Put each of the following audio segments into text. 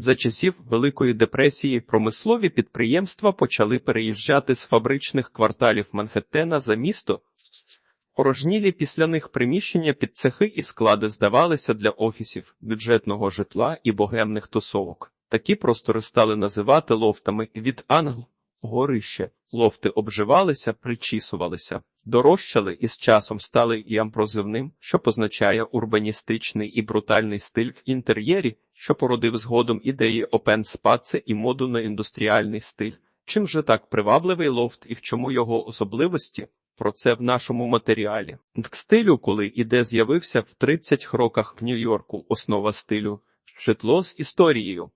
За часів Великої депресії промислові підприємства почали переїжджати з фабричних кварталів Манхеттена за місто. Порожнілі після них приміщення під цехи і склади здавалися для офісів, бюджетного житла і богемних тусовок. Такі простори стали називати лофтами від англ. Горище, лофти обживалися, причісувалися, дорожчали і з часом стали і ампрозивним, що позначає урбаністичний і брутальний стиль в інтер'єрі, що породив згодом ідеї опен спаце і моду на індустріальний стиль. Чим же так привабливий лофт і в чому його особливості? Про це в нашому матеріалі. К стилю, коли іде з'явився в 30 роках в Нью-Йорку основа стилю, житло з історією.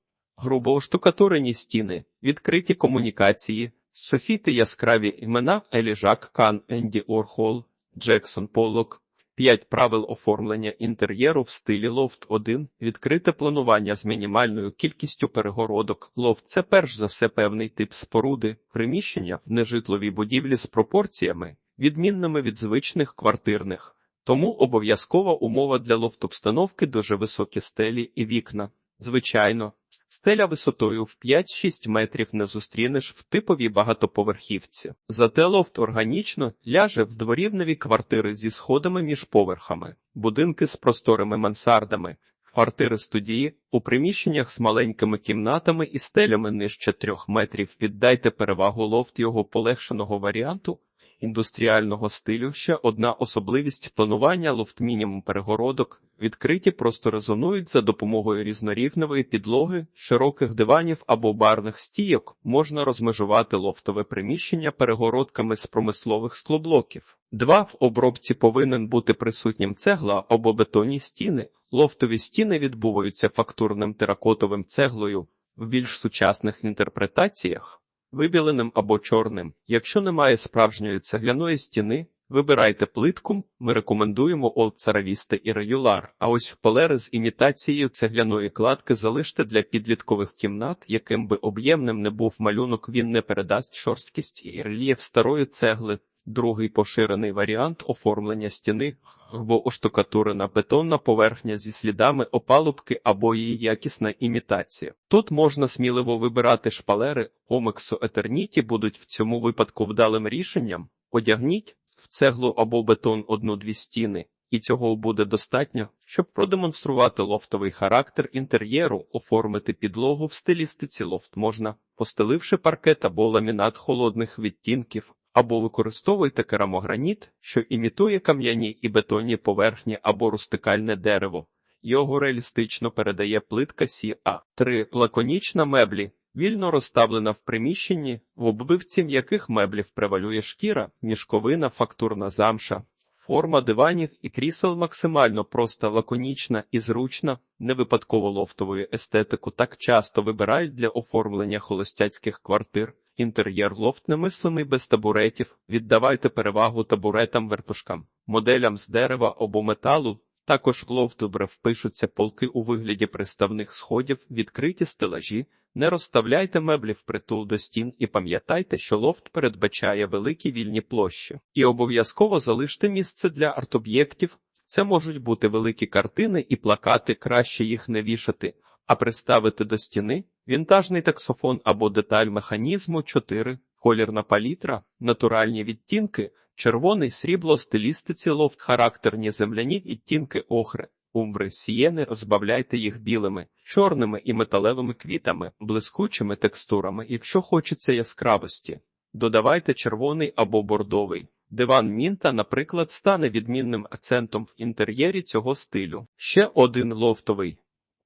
Грубо оштукатурені стіни, відкриті комунікації, софіти яскраві імена Еліжак Кан, Енді Орхол, Джексон Поллок, п'ять правил оформлення інтер'єру в стилі лофт 1 відкрите планування з мінімальною кількістю перегородок. Лофт це перш за все певний тип споруди, приміщення в нежитловій будівлі з пропорціями, відмінними від звичних квартирних. Тому обов'язкова умова для лофт-обстановки дуже високі стелі і вікна. Звичайно, стеля висотою в 5-6 метрів не зустрінеш в типовій багатоповерхівці. Зате лофт органічно ляже в дворівневі квартири зі сходами між поверхами, будинки з просторими мансардами, квартири студії у приміщеннях з маленькими кімнатами і стелями нижче 3 метрів. Віддайте перевагу лофт його полегшеного варіанту. Індустріального стилю ще одна особливість планування лофт-мінімум перегородок. Відкриті просто резонують за допомогою різнорівневої підлоги, широких диванів або барних стійок. Можна розмежувати лофтове приміщення перегородками з промислових склоблоків. Два в обробці повинен бути присутнім цегла або бетонні стіни. Лофтові стіни відбуваються фактурним теракотовим цеглою в більш сучасних інтерпретаціях вибіленим або чорним. Якщо немає справжньої цегляної стіни, вибирайте плитку. Ми рекомендуємо Old Царавісте і Регюлар. А ось полери з імітацією цегляної кладки залиште для підліткових кімнат, яким би об'ємним не був малюнок, він не передасть шорсткість і рельєф старої цегли. Другий поширений варіант оформлення стіни або оштукатурена бетонна поверхня зі слідами опалубки або її якісна імітація. Тут можна сміливо вибирати шпалери, омексу етерніті будуть в цьому випадку вдалим рішенням. Одягніть в цеглу або бетон одну-дві стіни, і цього буде достатньо, щоб продемонструвати лофтовий характер інтер'єру, оформити підлогу в стилістиці лофт можна, постеливши паркет або ламінат холодних відтінків. Або використовуйте керамограніт, що імітує кам'яні і бетонні поверхні або рустикальне дерево. Його реалістично передає плитка Сі-А. 3. Лаконічна меблі. Вільно розставлена в приміщенні, в оббивці м'яких меблів превалює шкіра, мішковина, фактурна замша. Форма диванів і крісел максимально проста, лаконічна і зручна, не випадково лофтовою естетику так часто вибирають для оформлення холостяцьких квартир. Інтер'єр лофт немислимий без табуретів, віддавайте перевагу табуретам вертушкам, моделям з дерева або металу. Також в лофт добре впишуться полки у вигляді приставних сходів, відкриті стелажі, не розставляйте меблі впритул до стін і пам'ятайте, що лофт передбачає великі вільні площі. І обов'язково залиште місце для арт-об'єктів. Це можуть бути великі картини і плакати, краще їх не вішати, а приставити до стіни вінтажний таксофон або деталь механізму 4, колірна палітра, натуральні відтінки, червоний срібло, стилістиці лофт, характерні земляні відтінки охри. Умбри сієни розбавляйте їх білими, чорними і металевими квітами, блискучими текстурами, якщо хочеться яскравості. Додавайте червоний або бордовий. Диван Мінта, наприклад, стане відмінним акцентом в інтер'єрі цього стилю. Ще один лофтовий.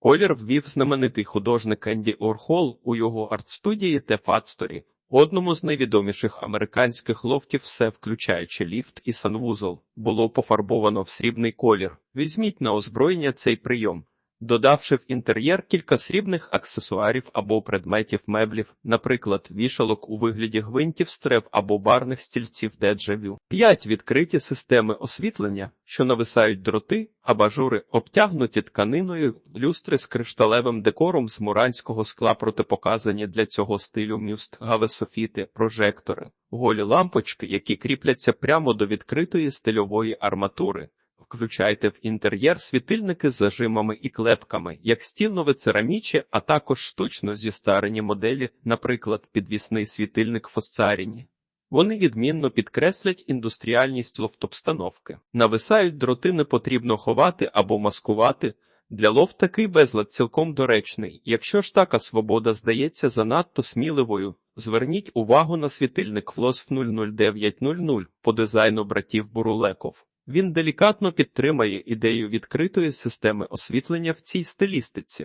Колір ввів знаменитий художник Енді Орхол у його арт-студії The Factory. Одному з найвідоміших американських лофтів, все включаючи ліфт і санвузол, було пофарбовано в срібний колір. Візьміть на озброєння цей прийом, додавши в інтер'єр кілька срібних аксесуарів або предметів меблів, наприклад, вішалок у вигляді гвинтів, стрев або барних стільців деджавю. 5. відкриті системи освітлення, що нависають дроти, абажури, обтягнуті тканиною, люстри з кришталевим декором з муранського скла протипоказані для цього стилю мюст, гавесофіти, прожектори, голі лампочки, які кріпляться прямо до відкритої стильової арматури. Включайте в інтер'єр світильники з зажимами і клепками, як стінове цераміче, а також штучно зістарені моделі, наприклад, підвісний світильник Фосцаріні. Вони відмінно підкреслять індустріальність лофтобстановки. Нависають дроти не потрібно ховати або маскувати. Для лов такий безлад цілком доречний. Якщо ж така свобода здається занадто сміливою, зверніть увагу на світильник FLOSF 00900 по дизайну братів Бурулеков. Він делікатно підтримає ідею відкритої системи освітлення в цій стилістиці.